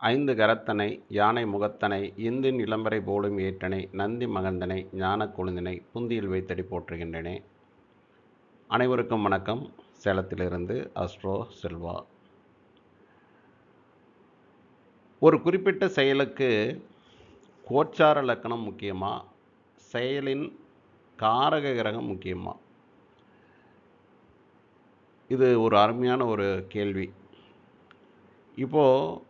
ஐந்து கரத்தனை யானை முகத்தனை இந்தின் இளம்பரை போலும் ஏற்றனை நந்தி மகந்தனை ஞான கொழுந்தினை புந்தியில் வைத்தடி போற்றுகின்றனே. அனைவருக்கும் வணக்கம். சேலத்திலிருந்து அஸ்ட்ரோ செல்வா. ஒரு குறிப்பிட்ட செயலுக்கு கோச்சார லக்கணம் முக்கியமா? செயலின் காரக கிரகம் முக்கியமா? இது ஒரு அருமையான ஒரு கேள்வி. இப்போது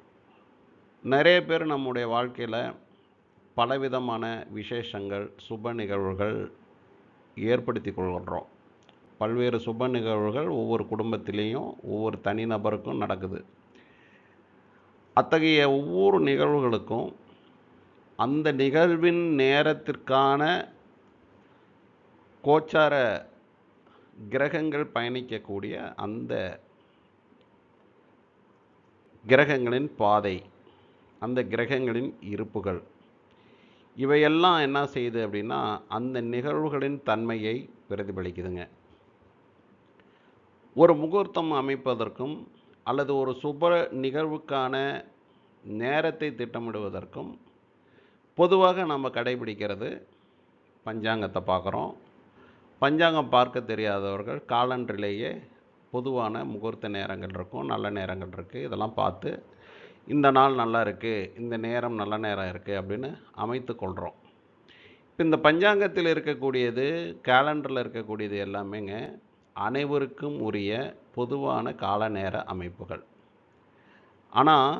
நிறைய பேர் நம்முடைய வாழ்க்கையில் பலவிதமான விசேஷங்கள் சுப நிகழ்வுகள் ஏற்படுத்தி கொள்கிறோம் பல்வேறு சுப நிகழ்வுகள் ஒவ்வொரு குடும்பத்திலேயும் ஒவ்வொரு தனிநபருக்கும் நடக்குது. அத்தகைய ஒவ்வொரு நிகழ்வுகளுக்கும் அந்த நிகழ்வின் நேரத்திற்கான கோச்சார கிரகங்கள் பயணிக்கக்கூடிய அந்த கிரகங்களின் பாதை அந்த கிரகங்களின் இருப்புகள். இவையெல்லாம் என்ன செய்யுது அப்படின்னா அந்த நிகழ்வுகளின் தன்மையை பிரதிபலிக்குதுங்க. ஒரு முகூர்த்தம் அமைப்பதற்கும் அல்லது ஒரு சுப நிகழ்வுக்கான நேரத்தை திட்டமிடுவதற்கும் பொதுவாக நம்ம கடைபிடிக்கிறது பஞ்சாங்கத்தை பார்க்குறோம். பஞ்சாங்கம் பார்க்க தெரியாதவர்கள் காலண்டரிலேயே பொதுவான முகூர்த்த நேரங்கள் இருக்கும் நல்ல நேரங்கள் இருக்குது இதெல்லாம் பார்த்து இந்த நாள் நல்லா இருக்குது இந்த நேரம் நல்ல நேரம் இருக்குது அப்படின்னு அமைத்து கொள்கிறோம் இப்போ இந்த பஞ்சாங்கத்தில் இருக்கக்கூடியது கேலண்டரில் இருக்கக்கூடியது எல்லாமேங்க அனைவருக்கும் உரிய பொதுவான கால நேர அமைப்புகள். ஆனால்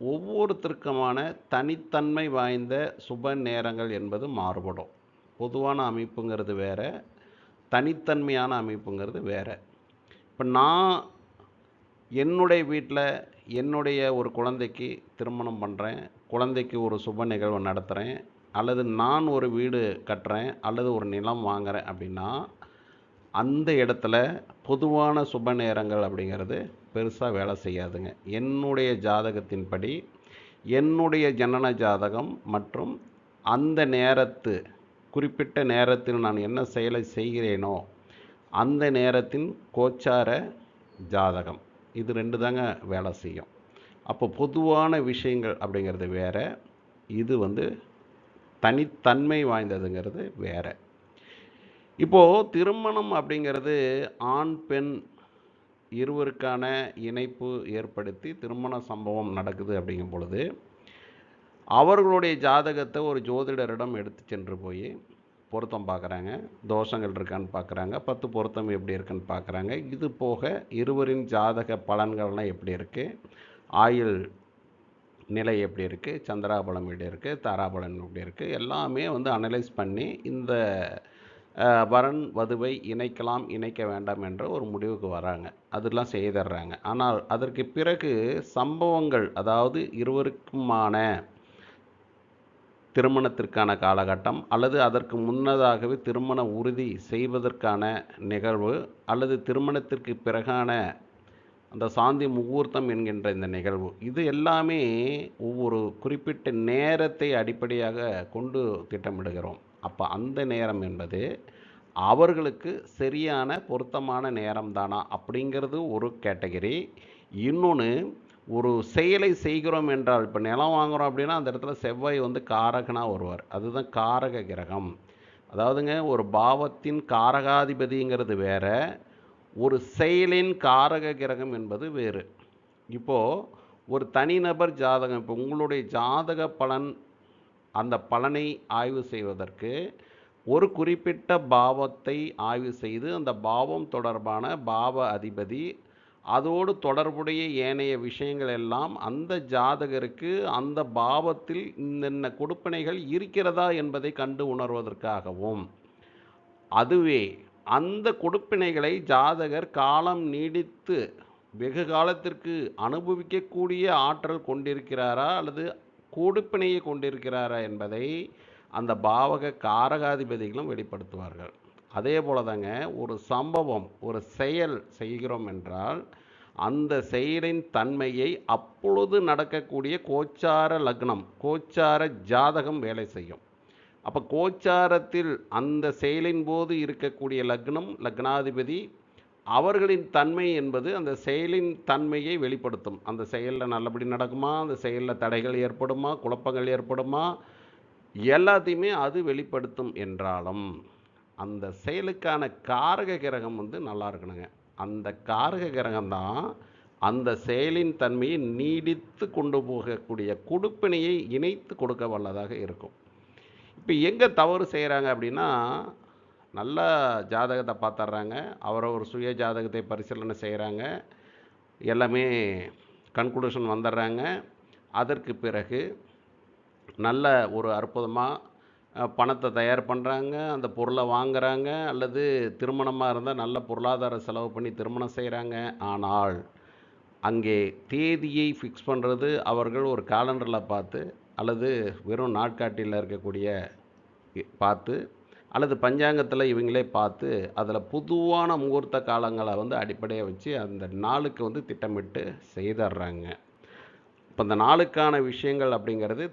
ஒவ்வொருத்தருக்குமான தனித்தன்மை வாய்ந்த சுப நேரங்கள் என்பது மாறுபடும். பொதுவான அமைப்புங்கிறது வேறு தனித்தன்மையான அமைப்புங்கிறது வேறு. இப்போ நான் என்னுடைய வீட்டில் என்னுடைய ஒரு குழந்தைக்கு திருமணம் பண்ணுறேன் குழந்தைக்கு ஒரு சுப நிகழ்வு நடத்துகிறேன் அல்லது நான் ஒரு வீடு கட்டுறேன். அல்லது ஒரு நிலம் வாங்குகிறேன் அப்படின்னா அந்த இடத்துல பொதுவான சுப நேரங்கள் அப்படிங்கிறது பெருசாக வேலை செய்யாதுங்க. என்னுடைய ஜாதகத்தின்படி என்னுடைய ஜனன ஜாதகம் மற்றும் அந்த நேரத்து குறிப்பிட்ட நேரத்தில் நான் என்ன செயலை செய்கிறேனோ அந்த நேரத்தின் கோச்சார ஜாதகம். இது ரெண்டு தாங்க வேலை செய்யும். அப்போ பொதுவான விஷயங்கள் அப்படிங்கிறது வேறு இது வந்து தனித்தன்மை வாய்ந்ததுங்கிறது வேறு. இப்போது திருமணம் அப்படிங்கிறது ஆண் பெண் இருவருக்கான இணைப்பு ஏற்படுத்தி திருமண சம்பவம் நடக்குது அப்படிங்கும் பொழுது அவர்களுடைய ஜாதகத்தை ஒரு ஜோதிடரிடம் எடுத்து சென்று போய் பொருத்தம் பார்க்குறாங்க தோஷங்கள் இருக்கான்னு பார்க்குறாங்க பத்து பொருத்தம் எப்படி இருக்குன்னு பார்க்குறாங்க. இது போக இருவரின் ஜாதக பலன்கள்லாம் எப்படி இருக்குது ஆயுள் நிலை எப்படி இருக்குது சந்திராபலம் எப்படி இருக்குது தாராபலன் எப்படி இருக்குது எல்லாமே வந்து அனலைஸ் பண்ணி இந்த வரன் வதுவை இணைக்கலாம் இணைக்க வேண்டாம் என்ற ஒரு முடிவுக்கு வராங்க. அதெல்லாம் செய்திடுறாங்க. ஆனால் அதற்கு பிறகு சம்பவங்கள் அதாவது இருவருக்குமான திருமணத்திற்கான காலகட்டம் அல்லது அதற்கு முன்னதாகவே திருமண உறுதி செய்வதற்கான நிகழ்வு அல்லது திருமணத்திற்கு பிறகான அந்த சாந்தி முகூர்த்தம் என்கின்ற இந்த நிகழ்வு. இது எல்லாமே ஒவ்வொரு குறிப்பிட்ட நேரத்தை அடிப்படையாக கொண்டு திட்டமிடுகிறோம். அப்போ அந்த நேரம் என்பது அவர்களுக்கு சரியான பொருத்தமான நேரம் தானா அப்படிங்கிறது ஒரு கேட்டகரி. இன்னொன்று ஒரு செயலை செய்கிறோம் என்றால் இப்போ நிலம் வாங்குகிறோம் அப்படின்னா அந்த இடத்துல செவ்வாய் வந்து காரகனாக வருவார். அதுதான் காரக கிரகம். அதாவதுங்க ஒரு பாவத்தின் காரகாதிபதிங்கிறது வேற ஒரு செயலின் காரக கிரகம் என்பது வேறு. இப்போது ஒரு தனிநபர் ஜாதகம் இப்போ உங்களுடைய ஜாதக பலன் அந்த பலனை ஆய்வு செய்வதற்கு ஒரு குறிப்பிட்ட பாவத்தை ஆய்வு செய்து அந்த பாவம் தொடர்பான பாவ அதிபதி அதோடு தொடர்புடைய ஏனைய விஷயங்கள் எல்லாம் அந்த ஜாதகருக்கு அந்த பாவத்தில் இன்னென்ன கொடுப்பனைகள் இருக்கிறதா என்பதை கண்டு உணர்வதற்காகவும். அதுவே அந்த கொடுப்பினைகளை ஜாதகர் காலம் நீடித்து வெகு காலத்திற்கு அனுபவிக்கக்கூடிய ஆற்றல் கொண்டிருக்கிறாரா அல்லது கொடுப்பினையை கொண்டிருக்கிறாரா என்பதை அந்த பாவக காரகாதிபதிகளும் வெளிப்படுத்துவார்கள். அதே போல தாங்க ஒரு சம்பவம் ஒரு செயல் செய்கிறோம் என்றால் அந்த செயலின் தன்மையை அப்பொழுது நடக்கக்கூடிய கோச்சார லக்னம் கோச்சார ஜாதகம் வேலை செய்யும். அப்போ கோச்சாரத்தில் அந்த செயலின் போது இருக்கக்கூடிய லக்னம் லக்னாதிபதி அவர்களின் தன்மை என்பது அந்த செயலின் தன்மையை வெளிப்படுத்தும். அந்த செயலில் நல்லபடி நடக்குமா? அந்த செயலில் தடைகள் ஏற்படுமா? குழப்பங்கள் ஏற்படுமா? எல்லாத்தையுமே அது வெளிப்படுத்தும் என்றாலும் அந்த செயலுக்கான காரக கிரகம் வந்து நல்லா இருக்கணுங்க. அந்த காரக கிரகம் தான் அந்த செயலின் தன்மையை நீடித்து கொண்டு போகக்கூடிய கொடுப்பினையை இணைத்து கொடுக்க வல்லதாக இருக்கும். இப்போ எங்கே தவறு செய்கிறாங்க அப்படின்னா நல்ல ஜாதகத்தை பார்த்துட்றாங்க அவரவர் சுய ஜாதகத்தை பரிசீலனை செய்கிறாங்க எல்லாமே கன்க்ளூஷன் வந்துடுறாங்க. அதற்கு பிறகு நல்ல ஒரு அற்புதமாக பணத்தை தயார் பண்ணுறாங்க அந்த பொருளை வாங்குறாங்க அல்லது திருமணமாக இருந்தால் நல்ல பொருளாதார செலவு பண்ணி திருமணம் செய்கிறாங்க ஆனால் அங்கே தேதியை ஃபிக்ஸ் பண்ணுறது அவர்கள் ஒரு காலண்டரில் பார்த்து அல்லது வெறும் நாட்காட்டியில் இருக்கக்கூடிய பார்த்து அல்லது பஞ்சாங்கத்தில் இவங்களே பார்த்து அதில் பொதுவான முகூர்த்த காலங்களை வந்து அடிப்படையாக வச்சு அந்த நாளுக்கு வந்து திட்டமிட்டு செய்தர்றாங்க. இப்போ அந்த நாளுக்கான விஷயங்கள் அப்படிங்கிறது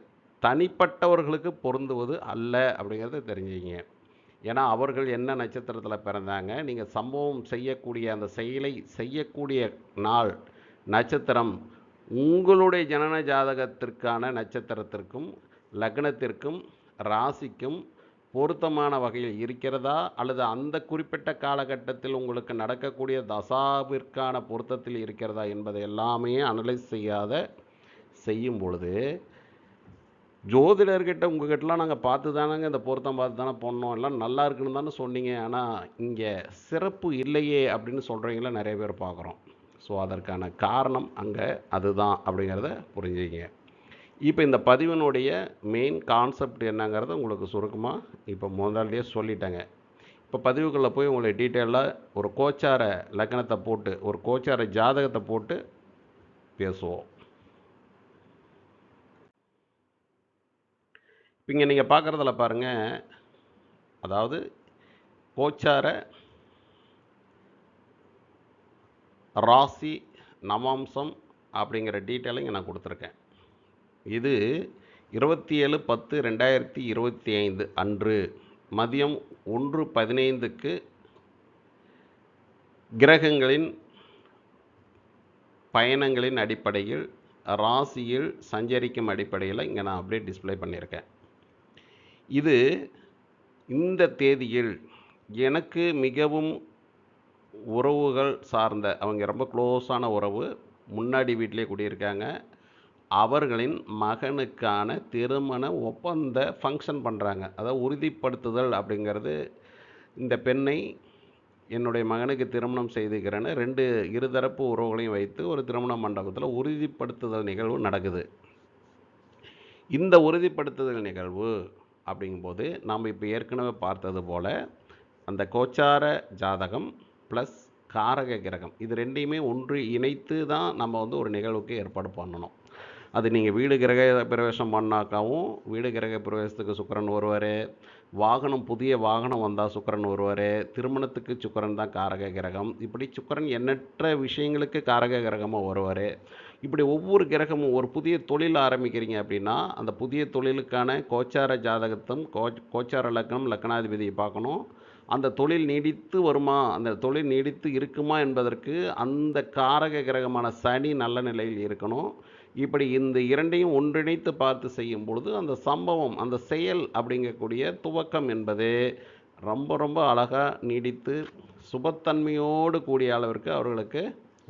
தனிப்பட்டவர்களுக்கு பொருந்துவது அல்ல அப்படிங்கிறத தெரிஞ்சுக்கிங்க. ஏன்னா அவர்கள் என்ன நட்சத்திரத்தில் பிறந்தாங்க நீங்கள் சம்பவம் செய்யக்கூடிய அந்த செயலை செய்யக்கூடிய நாள் நட்சத்திரம் உங்களுடைய ஜனன ஜாதகத்திற்கான நட்சத்திரத்திற்கும் லக்னத்திற்கும் ராசிக்கும் பொருத்தமான வகையில் இருக்கிறதா? அல்லது அந்த குறிப்பிட்ட காலகட்டத்தில் உங்களுக்கு நடக்கக்கூடிய தசாவிற்கான பொருத்தத்தில் இருக்கிறதா என்பதை எல்லாமே அனலைஸ் செய்யாத செய்யும் பொழுது ஜோதிடர்கிட்ட உங்ககிட்டலாம் நாங்கள் பார்த்து தானங்க இந்த பொருத்தம் பார்த்து தானே பண்ணோம் எல்லாம் நல்லா இருக்குன்னு தானே சொன்னீங்க. ஆனால் இங்கே சிறப்பு இல்லையே அப்படின்னு சொல்கிறீங்கள நிறைய பேர் பார்க்குறோம். ஸோ அதற்கான காரணம் அங்கே அதுதான் அப்படிங்கிறத புரிஞ்சுக்கிங்க. இப்போ இந்த பதிவினுடைய மெயின் கான்செப்ட் என்னங்கிறத உங்களுக்கு சுருக்கமாக இப்போ முதல்லையே சொல்லிட்டேங்க. இப்போ பதிவுக்குள்ளே போய் உங்களை டீட்டெயிலாக ஒரு கோச்சார லக்கணத்தை போட்டு ஒரு கோச்சார ஜாதகத்தை போட்டு பேசுவோம் இப்போ இங்கே நீங்கள் பார்க்குறதுல பாருங்கள் அதாவது கோச்சார ராசி நவாம்சம் அப்படிங்கிற டீட்டெயிலை இங்கே நான் கொடுத்துருக்கேன். இது இருபத்தி ஏழு பத்து ரெண்டாயிரத்தி இருபத்தி ஐந்து அன்று மதியம் ஒன்று பதினைந்துக்கு கிரகங்களின் பயணங்களின் அடிப்படையில் ராசியில் சஞ்சரிக்கும் அடிப்படையில் இங்கே நான் அப்படியே டிஸ்ப்ளே பண்ணியிருக்கேன். இது இந்த தேதியில் எனக்கு மிகவும் உறவுகள் சார்ந்த அவங்க ரொம்ப க்ளோஸான உறவு முன்னாடி வீட்டிலே குடியிருக்காங்க. அவர்களின் மகனுக்கான திருமண ஒப்பந்த ஃபங்க்ஷன் பண்ணுறாங்க அதாவது உறுதிப்படுத்துதல் அப்படிங்கிறது இந்த பெண்ணை என்னுடைய மகனுக்கு திருமணம் செய்துக்கிறேன்னு ரெண்டு இருதரப்பு உறவுகளையும் வைத்து ஒரு திருமண மண்டபத்தில் உறுதிப்படுத்துதல் நிகழ்வு நடக்குது. இந்த உறுதிப்படுத்துதல் நிகழ்வு அப்படிங்கும்போது நாம் இப்போ ஏற்கனவே பார்த்தது போல் அந்த கோச்சார ஜாதகம் ப்ளஸ் காரக கிரகம் இது ரெண்டையுமே ஒன்று இணைத்து தான் நம்ம வந்து ஒரு நிகழ்வுக்கு ஏற்பாடு பண்ணணும். அது நீங்கள் வீடு கிரக பிரவேசம் பண்ணாக்காவும் வீடு கிரக பிரவேசத்துக்கு சுக்கரன் வருவார் வாகனம் புதிய வாகனம் வந்தால் சுக்கிரன் வருவார் திருமணத்துக்கு சுக்கரன் தான் காரக கிரகம். இப்படி சுக்கிரன் எண்ணற்ற விஷயங்களுக்கு காரக கிரகமாக வருவார். இப்படி ஒவ்வொரு கிரகமும் ஒரு புதிய தொழில் ஆரம்பிக்கிறீங்க அப்படின்னா அந்த புதிய தொழிலுக்கான கோச்சார ஜாதகத்தும் கோச் கோச்சார லக்னம் லக்னாதிபதியை பார்க்கணும். அந்த தொழில் நீடித்து வருமா? அந்த தொழில் நீடித்து இருக்குமா என்பதற்கு அந்த காரக கிரகமான சனி நல்ல நிலையில் இருக்கணும். இப்படி இந்த இரண்டையும் ஒன்றிணைத்து பார்த்து செய்யும் பொழுது அந்த சம்பவம் அந்த செயல் அப்படிங்கக்கூடிய துவக்கம் என்பது ரொம்ப ரொம்ப அழகாக நீடித்து சுபத்தன்மையோடு கூடிய அளவிற்கு அவர்களுக்கு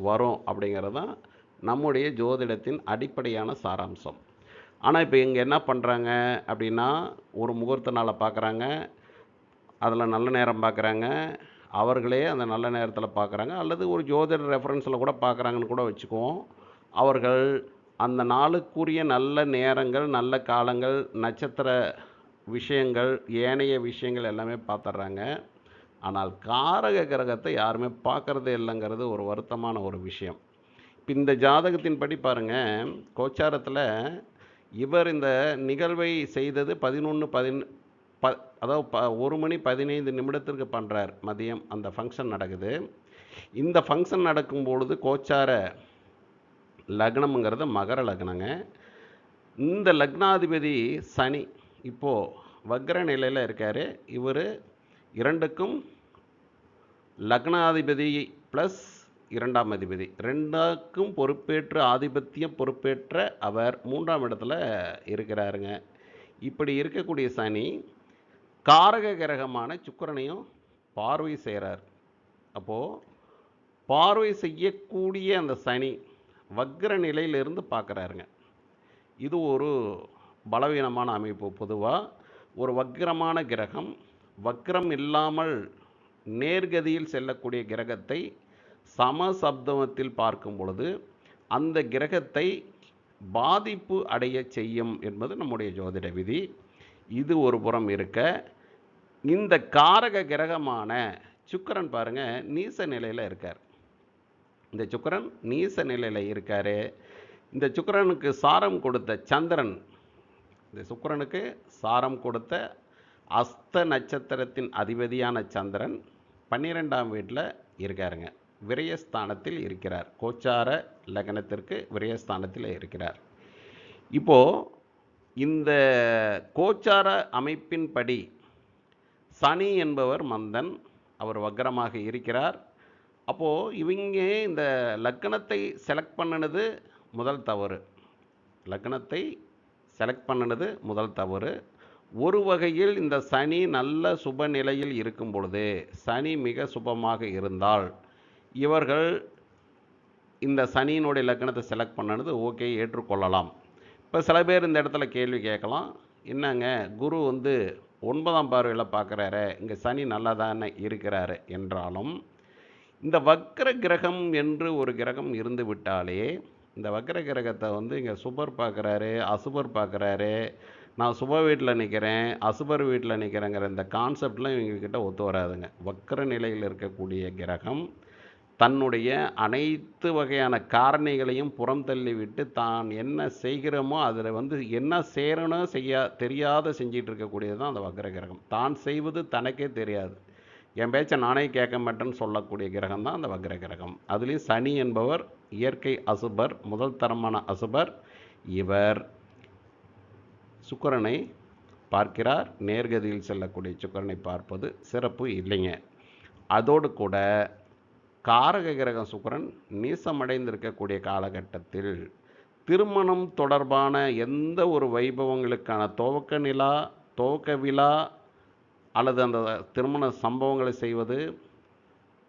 வரும் அப்படிங்கிறது தான் நம்முடைய ஜோதிடத்தின் அடிப்படையான சாராம்சம். ஆனால் இப்போ இங்கே என்ன பண்ணுறாங்க அப்படின்னா ஒரு முகூர்த்த நாளை பார்க்குறாங்க அதில் நல்ல நேரம் பார்க்குறாங்க அவர்களே அந்த நல்ல நேரத்தில் பார்க்குறாங்க அல்லது ஒரு ஜோதிட ரெஃபரன்ஸில் கூட பார்க்குறாங்கன்னு கூட வச்சுக்குவோம். அவர்கள் அந்த நாளுக்குரிய நல்ல நேரங்கள் நல்ல காலங்கள் நட்சத்திர விஷயங்கள் ஏனைய விஷயங்கள் எல்லாமே பார்த்துட்றாங்க ஆனால் காரக கிரகத்தை யாருமே பார்க்கறதே இல்லைங்கிறது ஒரு வருத்தமான ஒரு விஷயம். இந்த ஜாதகத்தின் படி பாருங்கள் கோச்சாரத்தில் இவர் இந்த நிகழ்வை செய்தது பதினொன்று பதின் ப அதாவது ப ஒரு மணி பதினைந்து நிமிடத்திற்கு பண்ணுறார் மதியம் அந்த ஃபங்க்ஷன் நடக்குது. இந்த ஃபங்க்ஷன் நடக்கும் பொழுது கோச்சார லக்னம்ங்கிறது மகர லக்னங்க. இந்த லக்னாதிபதி சனி இப்போது வக்ர நிலையில் இருக்கார். இவர் இரண்டுக்கும் லக்னாதிபதி ப்ளஸ் இரண்டாம் அதிபதி. ரெண்டாக்கும் பொறுப்பேற்று ஆதிபத்தியம் பொறுப்பேற்ற அவர் மூன்றாம் இடத்துல இருக்கிறாருங்க. இப்படி இருக்கக்கூடிய சனி காரக கிரகமான சுக்கரனையும் பார்வை செய்கிறார் அப்போது பார்வை செய்யக்கூடிய அந்த சனி வக்ர நிலையிலிருந்து பார்க்குறாருங்க. இது ஒரு பலவீனமான அமைப்பு. பொதுவாக ஒரு வக்ரமான கிரகம் வக்ரம் இல்லாமல் நேர்கதியில் செல்லக்கூடிய கிரகத்தை சமசப்தமத்தில் பார்க்கும் பொழுது அந்த கிரகத்தை பாதிப்பு அடைய செய்யும் என்பது நம்முடைய ஜோதிட விதி. இது ஒரு புறம் இருக்க. இந்த காரக கிரகமான சுக்கிரன் பாருங்க நீச நிலையில் இருக்கார். இந்த சுக்கிரன் நீச நிலையில் இருக்கார். இந்த சுக்கிரனுக்கு சாரம் கொடுத்த சந்திரன் இந்த சுக்கரனுக்கு சாரம் கொடுத்த அஸ்த நட்சத்திரத்தின் அதிபதியான சந்திரன் பன்னிரெண்டாம் வீட்டில் இருக்காருங்க. விரயஸ்தானத்தில் இருக்கிறார். கோச்சார லக்னத்திற்கு விரயஸ்தானத்தில் இருக்கிறார். இப்போது இந்த கோச்சார அமைப்பின்படி சனி என்பவர் மந்தன் அவர் வக்ரமாக இருக்கிறார். அப்போது இவங்க இந்த லக்னத்தை செலக்ட் பண்ணினது முதல் தவறு. லக்னத்தை செலக்ட் பண்ணினது முதல் தவறு. ஒரு வகையில் இந்த சனி நல்ல சுப நிலையில் இருக்கும் பொழுது சனி மிக சுபமாக இருந்தால் இவர்கள் இந்த சனியினுடைய லக்னத்தை செலக்ட் பண்ணது ஓகே ஏற்றுக்கொள்ளலாம். இப்போ சில பேர் இந்த இடத்துல கேள்வி கேட்கலாம். என்னங்க குரு வந்து ஒன்பதாம் பார்வையில் பார்க்குறாரு இங்கே சனி நல்லா தானே இருக்கிறாரு என்றாலும் இந்த வக்ர கிரகம் என்று ஒரு கிரகம் இருந்து விட்டாலே இந்த வக்ர கிரகத்தை வந்து இங்கே சுபர் பார்க்குறாரு அசுபர் பார்க்குறாரு நான் சுப வீட்டில் நிற்கிறேன் அசுபர் வீட்டில் நிற்கிறேங்கிற இந்த கான்செப்ட்லாம் இவங்கக்கிட்ட ஒத்து வராதுங்க. வக்ர நிலையில் இருக்கக்கூடிய கிரகம் தன்னுடைய அனைத்து வகையான காரணிகளையும் புறம் தள்ளிவிட்டு தான் என்ன செய்கிறோமோ அதில் வந்து என்ன செய்யணும் செய்யா தெரியாத செஞ்சிகிட்டு இருக்கக்கூடியது தான் அந்த வக்ர கிரகம் தான் செய்வது தனக்கே தெரியாது. என் பேச்சை நானே கேட்க மாட்டேன்னு சொல்லக்கூடிய கிரகம் தான் அந்த வக்ர கிரகம் அதுலேயும் சனி என்பவர் இயற்கை அசுபர் முதல் தரமான அசுபர் இவர் சுக்கிரனை பார்க்கிறார். நேர்கதியில் செல்லக்கூடிய சுக்கிரனை பார்ப்பது சிறப்பு இல்லைங்க. அதோடு கூட காரக கிரகம் சுக்கரன் நீசமடைந்திருக்கக்கூடிய காலகட்டத்தில் திருமணம் தொடர்பான எந்த ஒரு வைபவங்களுக்கான துவக்க நிலா துவக்க விழா அல்லது அந்த திருமண சம்பவங்களை செய்வது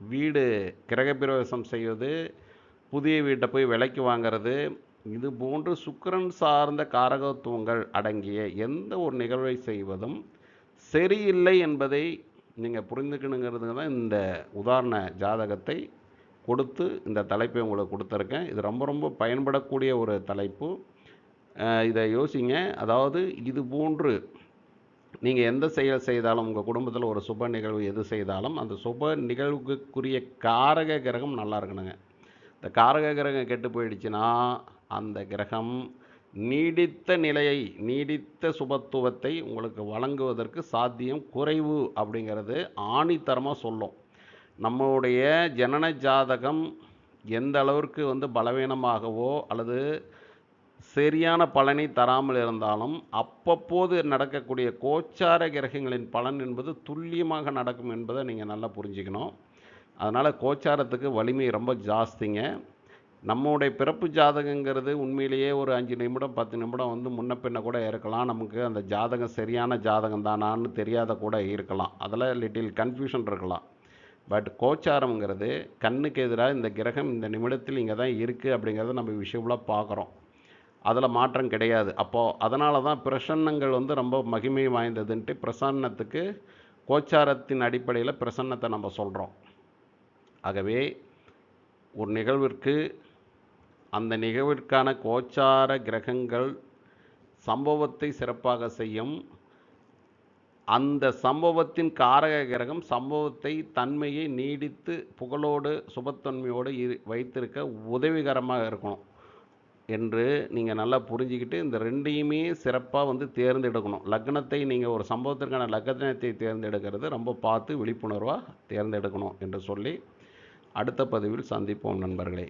வீடு கிரகப்பிரவேசம் செய்வது புதிய வீட்டை போய் விலைக்கு வாங்கிறது இது போன்று சுக்கரன் சார்ந்த காரகத்துவங்கள் அடங்கிய எந்த ஒரு நிகழ்வை செய்வதும் சரியில்லை என்பதை நீங்கள் புரிந்துக்கணுங்கிறது தான் இந்த உதாரண ஜாதகத்தை கொடுத்து இந்த தலைப்பை உங்களுக்கு கொடுத்துருக்கேன். இது ரொம்ப ரொம்ப பயன்படக்கூடிய ஒரு தலைப்பு. இதை யோசிங்க. அதாவது இது போன்று நீங்கள் எந்த செயல் செய்தாலும் உங்கள் குடும்பத்தில் ஒரு சுப நிகழ்வு எது செய்தாலும் அந்த சுப நிகழ்வுக்குரிய காரக கிரகம் நல்லா இருக்கணுங்க. இந்த காரக கிரகம் கெட்டு போயிடுச்சுன்னா அந்த கிரகம் நீடித்த நிலையை நீடித்த சுபத்துவத்தை உங்களுக்கு வழங்குவதற்கு சாத்தியம் குறைவு அப்படிங்கிறது ஆணித்தரமாக சொல்லும். நம்மளுடைய ஜனன ஜாதகம் எந்த அளவிற்கு வந்து பலவீனமாகவோ அல்லது சரியான பலனை தராமல் இருந்தாலும் அப்பப்போது நடக்கக்கூடிய கோச்சார கிரகங்களின் பலன் என்பது துல்லியமாக நடக்கும் என்பதை நீங்கள் நல்லா புரிஞ்சுக்கணும். அதனால் கோச்சாரத்துக்கு வலிமை ரொம்ப ஜாஸ்திங்க. நம்மளுடைய பிறப்பு ஜாதகங்கிறது உண்மையிலேயே ஒரு அஞ்சு நிமிடம் பத்து நிமிடம் வந்து முன்ன பின்ன கூட இருக்கலாம். நமக்கு அந்த ஜாதகம் சரியான ஜாதகம் தானான்னு தெரியாத கூட இருக்கலாம். அதில் லிட்டில் கன்ஃபியூஷன் இருக்கலாம். பட் கோச்சாரம்ங்கிறது கண்ணுக்கு எதிராக இந்த கிரகம் இந்த நிமிடத்தில் இங்கே தான் இருக்குது அப்படிங்கிறத நம்ம விஷயம்லாம் பார்க்குறோம். அதில் மாற்றம் கிடையாது. அப்போது அதனால தான் பிரசன்னங்கள் வந்து ரொம்ப மகிமை வாய்ந்ததுன்ட்டு பிரசன்னத்துக்கு கோச்சாரத்தின் அடிப்படையில் பிரசன்னத்தை நம்ம சொல்கிறோம் ஆகவே ஒரு நிகழ்விற்கு அந்த நிகழ்விற்கான கோச்சார கிரகங்கள் சம்பவத்தை சிறப்பாக செய்யும். அந்த சம்பவத்தின் காரக கிரகம் சம்பவத்தை தன்மையை நீடித்து புகழோடு சுபத்தன்மையோடு இரு வைத்திருக்க உதவிகரமாக இருக்கணும் என்று நீங்கள் நல்லா புரிஞ்சுக்கிட்டு இந்த ரெண்டையுமே சிறப்பாக வந்து தேர்ந்தெடுக்கணும். லக்னத்தை நீங்கள் ஒரு சம்பவத்திற்கான லக்னத்தை தேர்ந்தெடுக்கிறது ரொம்ப பார்த்து விழிப்புணர்வாக தேர்ந்தெடுக்கணும் என்று சொல்லி அடுத்த பதிவில் சந்திப்போம் நண்பர்களே.